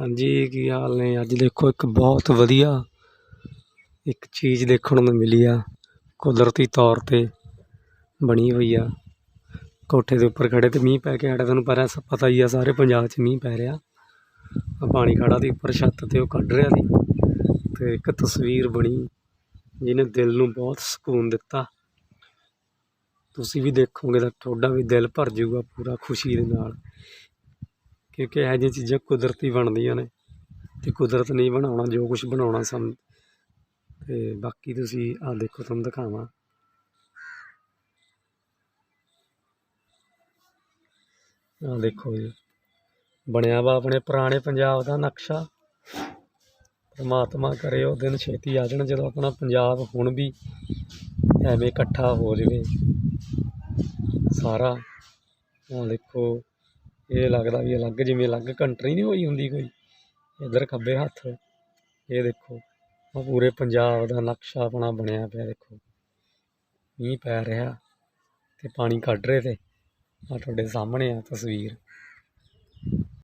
ਹਾਂਜੀ, ਕੀ ਹਾਲ ਨੇ? ਅੱਜ ਦੇਖੋ ਇੱਕ ਬਹੁਤ ਵਧੀਆ ਇੱਕ ਚੀਜ਼ ਦੇਖਣ ਨੂੰ ਮਿਲੀ ਆ, ਕੁਦਰਤੀ ਤੌਰ 'ਤੇ ਬਣੀ ਹੋਈ ਆ। ਕੋਠੇ ਦੇ ਉੱਪਰ ਖੜ੍ਹੇ ਤੇ ਮੀਂਹ ਪੈ ਕੇ ਹਟਿਆ ਤੁਹਾਨੂੰ ਪਰ ਪਤਾ ਹੀ ਆ, ਸਾਰੇ ਪੰਜਾਬ 'ਚ ਮੀਂਹ ਪੈ ਰਿਹਾ। ਆ ਪਾਣੀ ਖੜਾ ਦੀ ਉੱਪਰ ਛੱਤ 'ਤੇ, ਉਹ ਕੱਢ ਰਿਹਾ ਸੀ ਅਤੇ ਇੱਕ ਤਸਵੀਰ ਬਣੀ, ਜਿਹਨੇ ਦਿਲ ਨੂੰ ਬਹੁਤ ਸਕੂਨ ਦਿੱਤਾ। ਤੁਸੀਂ ਵੀ ਦੇਖੋਗੇ ਤਾਂ ਤੁਹਾਡਾ ਵੀ ਦਿਲ ਭਰ ਜਾਊਗਾ ਪੂਰਾ ਖੁਸ਼ੀ ਦੇ ਨਾਲ। ਕਿਉਂਕਿ ਇਹੋ ਜਿਹੀਆਂ ਚੀਜ਼ਾਂ ਕੁਦਰਤੀ ਬਣਦੀਆਂ ਨੇ ਅਤੇ ਕੁਦਰਤ ਨੇ ਹੀ ਬਣਾਉਣਾ, ਜੋ ਕੁਛ ਬਣਾਉਣਾ ਸਾਨੂੰ ਅਤੇ ਬਾਕੀ ਤੁਸੀਂ ਆਹ ਦੇਖੋ, ਤੁਹਾਨੂੰ ਦਿਖਾਵਾਂ। ਆਹ ਦੇਖੋ ਜੀ, ਬਣਿਆ ਵਾ ਆਪਣੇ ਪੁਰਾਣੇ ਪੰਜਾਬ ਦਾ ਨਕਸ਼ਾ। ਪਰਮਾਤਮਾ ਕਰੇ ਉਹ ਦਿਨ ਛੇਤੀ ਆ ਜਾਣ, ਜਦੋਂ ਆਪਣਾ ਪੰਜਾਬ ਹੁਣ ਵੀ ਐਵੇਂ ਇਕੱਠਾ ਹੋ ਜਾਵੇ। ਸਾਰਾ, ਆਹ ਦੇਖੋ। ਇਹ ਲੱਗਦਾ ਵੀ ਅਲੱਗ ਜਿਵੇਂ ਅਲੱਗ ਕੰਟਰੀ ਨਹੀਂ ਹੋਈ ਹੁੰਦੀ ਕੋਈ। ਇੱਧਰ ਖੱਬੇ ਹੱਥ, ਇਹ ਦੇਖੋ, ਆਹ ਪੂਰੇ ਪੰਜਾਬ ਦਾ ਨਕਸ਼ਾ ਆਪਣਾ ਬਣਿਆ ਪਿਆ ਦੇਖੋ। ਮੀਂਹ ਪੈ ਰਿਹਾ ਅਤੇ ਪਾਣੀ ਕੱਢ ਰਹੇ ਤੇ ਆਹ ਤੁਹਾਡੇ ਸਾਹਮਣੇ ਆ ਤਸਵੀਰ।